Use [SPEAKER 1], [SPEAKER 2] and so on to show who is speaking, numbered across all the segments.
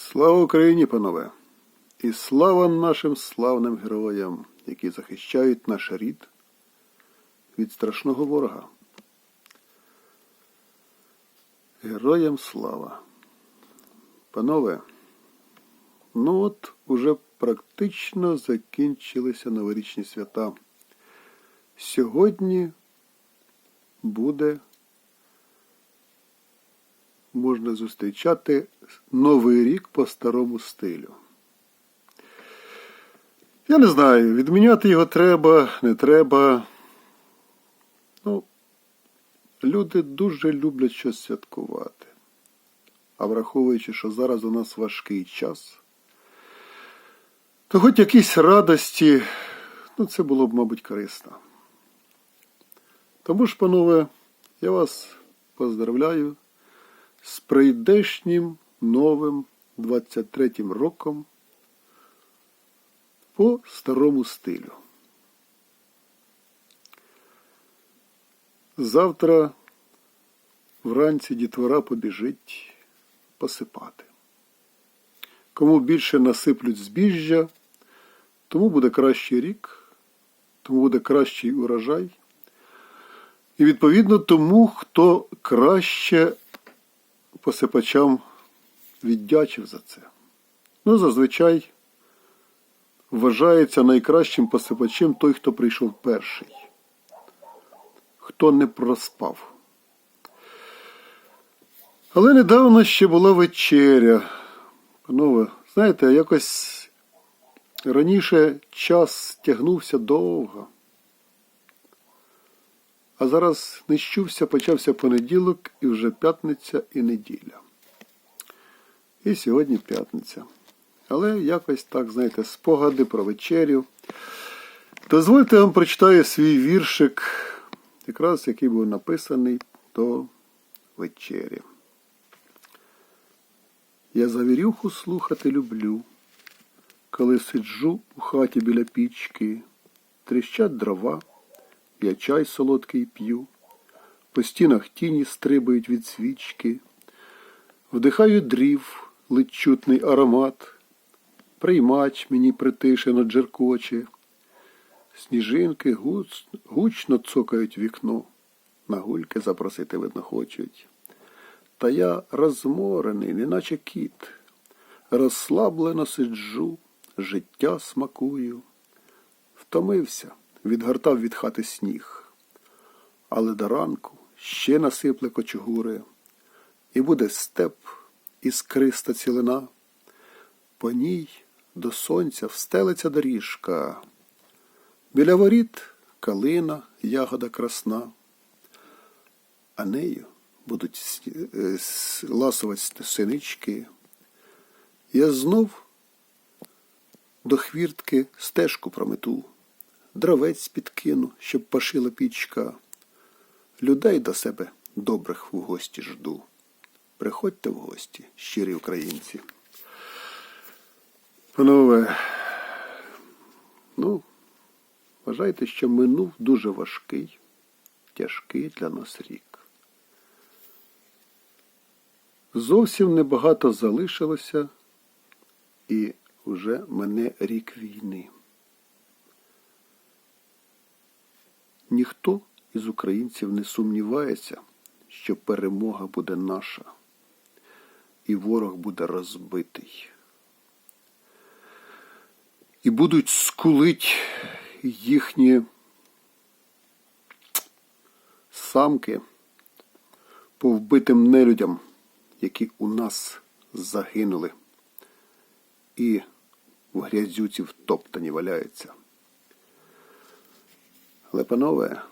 [SPEAKER 1] Слава Україні, панове! І слава нашим славним героям, які захищають наш рід від страшного ворога. Героям слава! Панове, ну от уже практично закінчилися новорічні свята. Сьогодні буде можна зустрічати Новий рік по старому стилю. Я не знаю, відміняти його треба, не треба. Ну, люди дуже люблять щось святкувати. А враховуючи, що зараз у нас важкий час, то хоч якісь радості, ну це було б, мабуть, корисно. Тому ж, панове, я вас поздравляю з прийдешнім новим 23-м роком по старому стилю. Завтра вранці дітвора побіжить посипати. Кому більше насиплють збіжжя, тому буде кращий рік, тому буде кращий урожай. І відповідно тому, хто краще посипачам віддячив за це. Ну, зазвичай вважається найкращим посипачем той, хто прийшов перший, хто не проспав. Але недавно ще була вечеря. Панове, знаєте, якось раніше час тягнувся довго. А зараз не почався понеділок і вже п'ятниця і неділя. І сьогодні п'ятниця. Але якось так, знаєте, спогади про вечерю. Дозвольте вам прочитаю свій віршик, якраз який був написаний до вечері. Я завірюху слухати люблю, коли сиджу у хаті біля пічки, тріщать дрова, я чай солодкий п'ю, по стінах тіні стрибають від свічки, вдихаю дрів, ледь чутний аромат, приймач мені притишено джеркоче, сніжинки гучно цокають вікно, на гульки запросити видно хочуть. Та я розморений, неначе кіт, розслаблено сиджу, життя смакую, втомився відгортав від хати сніг. Але до ранку ще насипле кочугури, і буде степ іскриста цілина. По ній до сонця встелиться доріжка. Біля воріт калина, ягода красна, а нею будуть е, ласувати синички. Я знов до хвіртки стежку промету дровець підкину, щоб пошила пічка. Людей до себе добрих в гості жду. Приходьте в гості, щирі українці. Панове, ну, вважайте, що минув дуже важкий, тяжкий для нас рік. Зовсім небагато залишилося, і вже мене рік війни. Ніхто із українців не сумнівається, що перемога буде наша, і ворог буде розбитий. І будуть скулить їхні самки по вбитим нелюдям, які у нас загинули, і в грязюці втоптані валяються. Але, панове,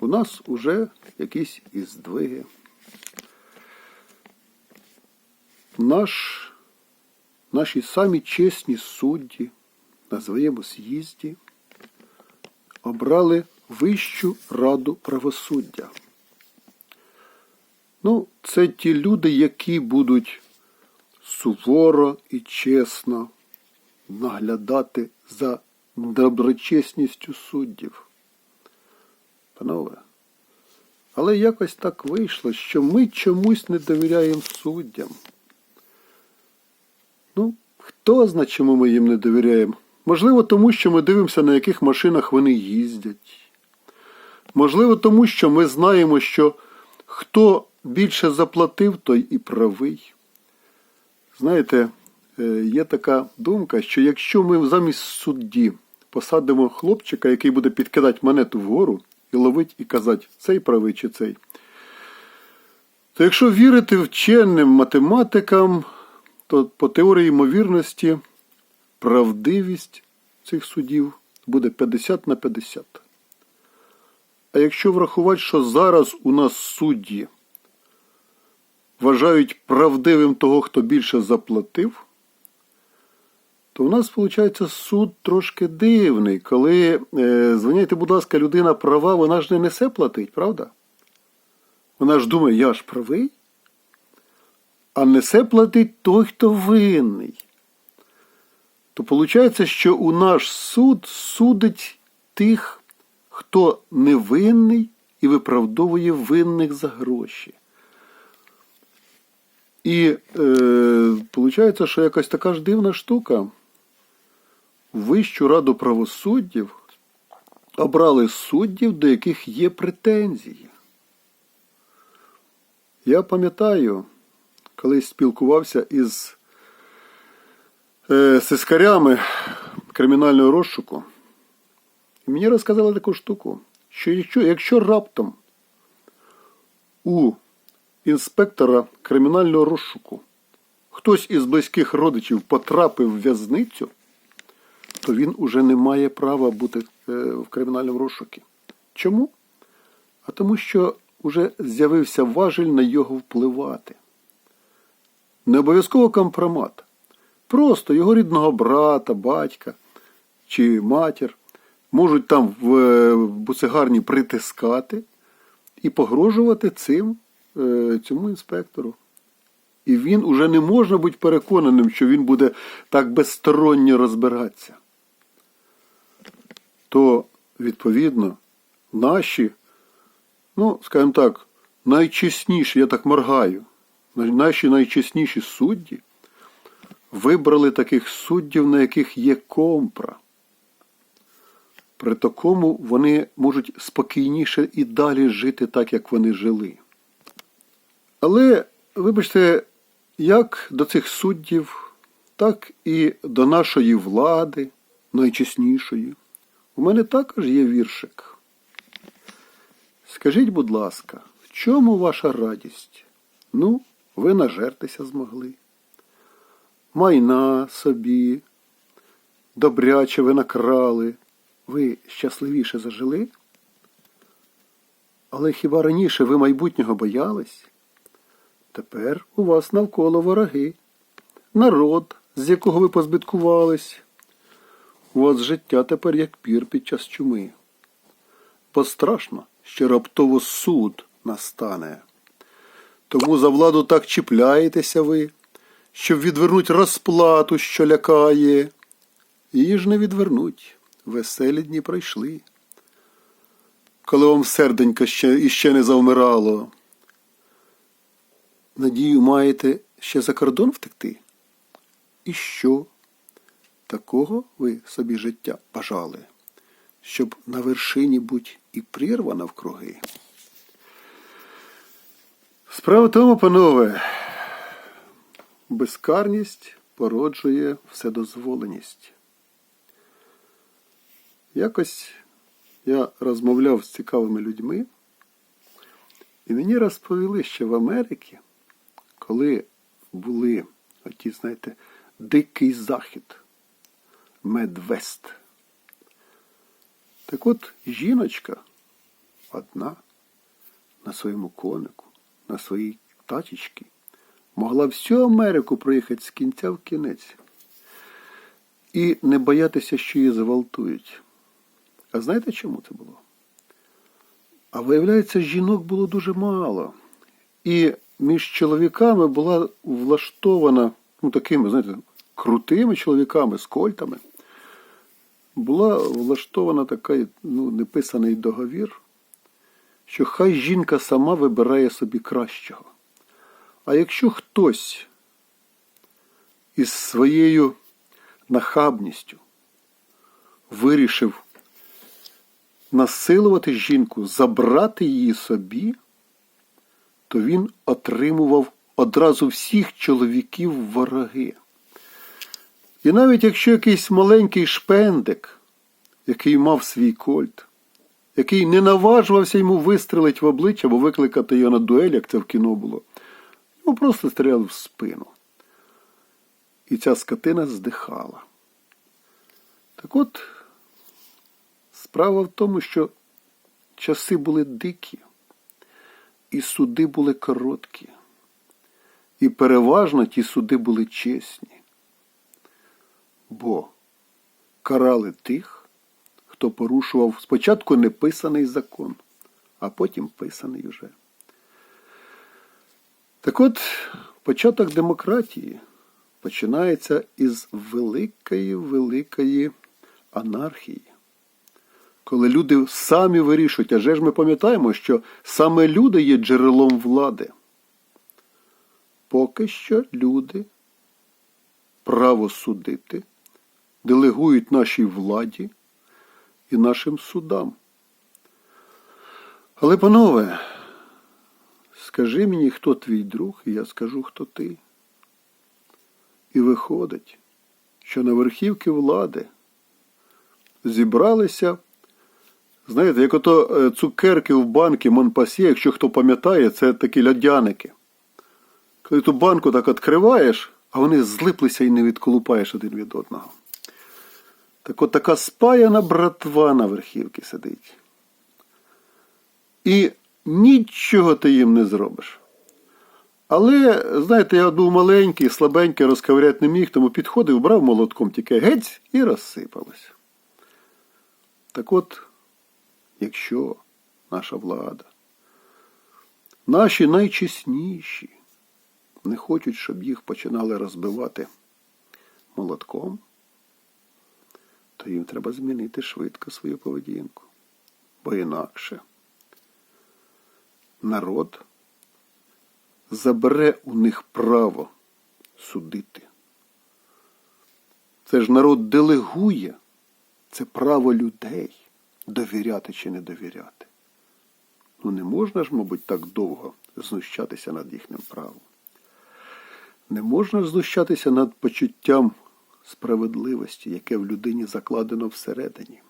[SPEAKER 1] у нас уже якісь іздвиги. Наш, Наші самі чесні судді на своєму з'їзді обрали Вищу раду правосуддя. Ну, це ті люди, які будуть суворо і чесно наглядати за доброчесністю суддів. Панове, але якось так вийшло, що ми чомусь не довіряємо суддям. Ну, Хто знає, чому ми їм не довіряємо? Можливо, тому що ми дивимося, на яких машинах вони їздять. Можливо, тому що ми знаємо, що хто більше заплатив, той і правий. Знаєте, е, є така думка, що якщо ми замість судді посадимо хлопчика, який буде підкидати монету вгору і ловить і казати, цей правий чи цей, то якщо вірити вченим математикам, то по теорії ймовірності правдивість цих судів буде 50 на 50. А якщо врахувати, що зараз у нас судді вважають правдивим того, хто більше заплатив, то у нас виходить суд трошки дивний, коли, е, звиняйте, будь ласка, людина права, вона ж не несе платить, правда? Вона ж думає, я ж правий, а несе платить той, хто винний. То виходить, що у наш суд судить тих, хто невинний і виправдовує винних за гроші. І е, що якась така ж дивна штука. Вищу раду правосуддів обрали суддів, до яких є претензії. Я пам'ятаю, колись спілкувався із е, сискарями кримінального розшуку. І мені розказали таку штуку, що якщо, якщо раптом у інспектора кримінального розшуку хтось із близьких родичів потрапив в в'язницю, то він уже не має права бути е, в кримінальному розшуку. Чому? А тому що вже з'явився важель на його впливати. Не обов'язково компромат. Просто його рідного брата, батька чи матір можуть там в е, буцегарні притискати і погрожувати цим е, цьому інспектору. І він уже не може бути переконаним, що він буде так безсторонньо розбиратися. То, відповідно, наші, ну, скажімо так, найчесніші, я так моргаю, наші найчесніші судді вибрали таких суддів, на яких є компра. При такому вони можуть спокійніше і далі жити так, як вони жили. Але, вибачте, як до цих суддів, так і до нашої влади, найчеснішої, у мене також є віршик. Скажіть, будь ласка, в чому ваша радість? Ну, ви нажертися змогли. Майна собі, добряче ви накрали ви щасливіше зажили? Але хіба раніше ви майбутнього боялись? Тепер у вас навколо вороги, народ, з якого ви позбиткувались. У вас життя тепер як пір під час чуми. Бо страшно, що раптово суд настане. Тому за владу так чіпляєтеся ви, щоб відвернуть розплату, що лякає. Її ж не відвернуть веселі дні пройшли. Коли вам серденько ще іще не завмирало. Надію маєте ще за кордон втекти? І що? Такого ви собі життя бажали, щоб на вершині будь і прірва навкруги. Справа тому, панове, безкарність породжує вседозволеність. Якось я розмовляв з цікавими людьми, і мені розповіли, що в Америці, коли були оті, знаєте, дикий захід, Медвест. Так от жіночка одна на своєму конику, на своїй тачечці, могла всю Америку проїхати з кінця в кінець і не боятися, що її зґвалтують. А знаєте, чому це було? А виявляється, жінок було дуже мало. І між чоловіками була влаштована, ну, такими, знаєте, крутими чоловіками з кольтами. Була влаштована такий ну, неписаний договір, що хай жінка сама вибирає собі кращого. А якщо хтось із своєю нахабністю вирішив насилувати жінку, забрати її собі, то він отримував одразу всіх чоловіків вороги. І навіть якщо якийсь маленький шпендик, який мав свій кольт, який не наважувався йому вистрелити в обличчя або викликати його на дуель, як це в кіно було, йому просто стріляли в спину. І ця скотина здихала. Так от, справа в тому, що часи були дикі, і суди були короткі, і переважно ті суди були чесні бо карали тих, хто порушував спочатку неписаний закон, а потім писаний уже. Так от, початок демократії починається із великої великої анархії. Коли люди самі вирішують, а же ж ми пам'ятаємо, що саме люди є джерелом влади. Поки що люди право судити делегують нашій владі і нашим судам. Але, панове, скажи мені, хто твій друг, і я скажу, хто ти. І виходить, що на верхівки влади зібралися, знаєте, як ото е, цукерки в банки Монпасьє, якщо хто пам'ятає, це такі льодяники. Коли ту банку так відкриваєш, а вони злиплися і не відколупаєш один від одного. Так от така спаяна братва на верхівці сидить. І нічого ти їм не зробиш. Але, знаєте, я був маленький, слабенький, розковиряти не міг, тому підходив, брав молотком тільки геть і розсипалося. Так от, якщо наша влада, наші найчесніші не хочуть, щоб їх починали розбивати молотком, то їм треба змінити швидко свою поведінку. Бо інакше народ забере у них право судити. Це ж народ делегує це право людей довіряти чи не довіряти. Ну не можна ж, мабуть, так довго знущатися над їхнім правом. Не можна знущатися над почуттям справедливості, яке в людині закладено всередині.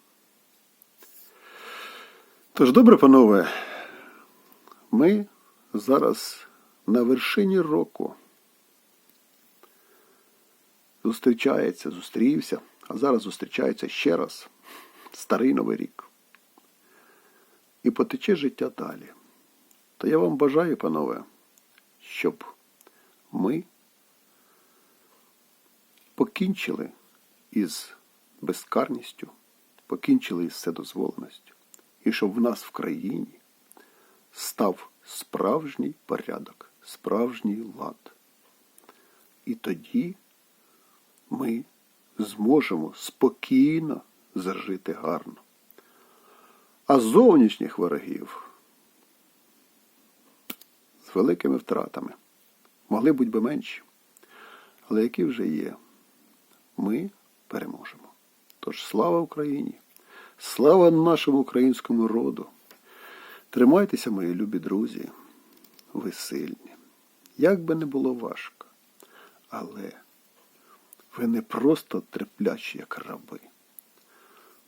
[SPEAKER 1] Тож, добре, панове, ми зараз на вершині року. Зустрічається, зустрівся, а зараз зустрічається ще раз старий новий рік. І потече життя далі. То я вам бажаю, панове, щоб ми покінчили із безкарністю, покінчили із вседозволеністю, і щоб в нас в країні став справжній порядок, справжній лад. І тоді ми зможемо спокійно зажити гарно. А зовнішніх ворогів з великими втратами могли бути би менші, але які вже є ми переможемо. Тож слава Україні! Слава нашому українському роду! Тримайтеся, мої любі друзі, ви сильні. Як би не було важко, але ви не просто треплячі, як раби.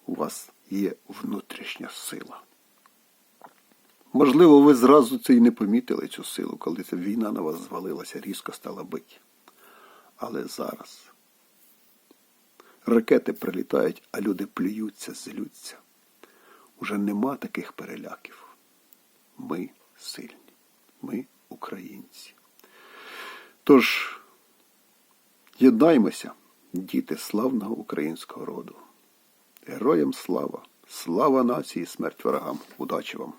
[SPEAKER 1] У вас є внутрішня сила. Можливо, ви зразу це і не помітили цю силу, коли ця війна на вас звалилася, різко стала бити. Але зараз Ракети прилітають, а люди плюються, злються. Уже нема таких переляків. Ми сильні, ми українці. Тож, єднаймося, діти славного українського роду. Героям слава, слава нації, смерть ворогам. Удачі вам!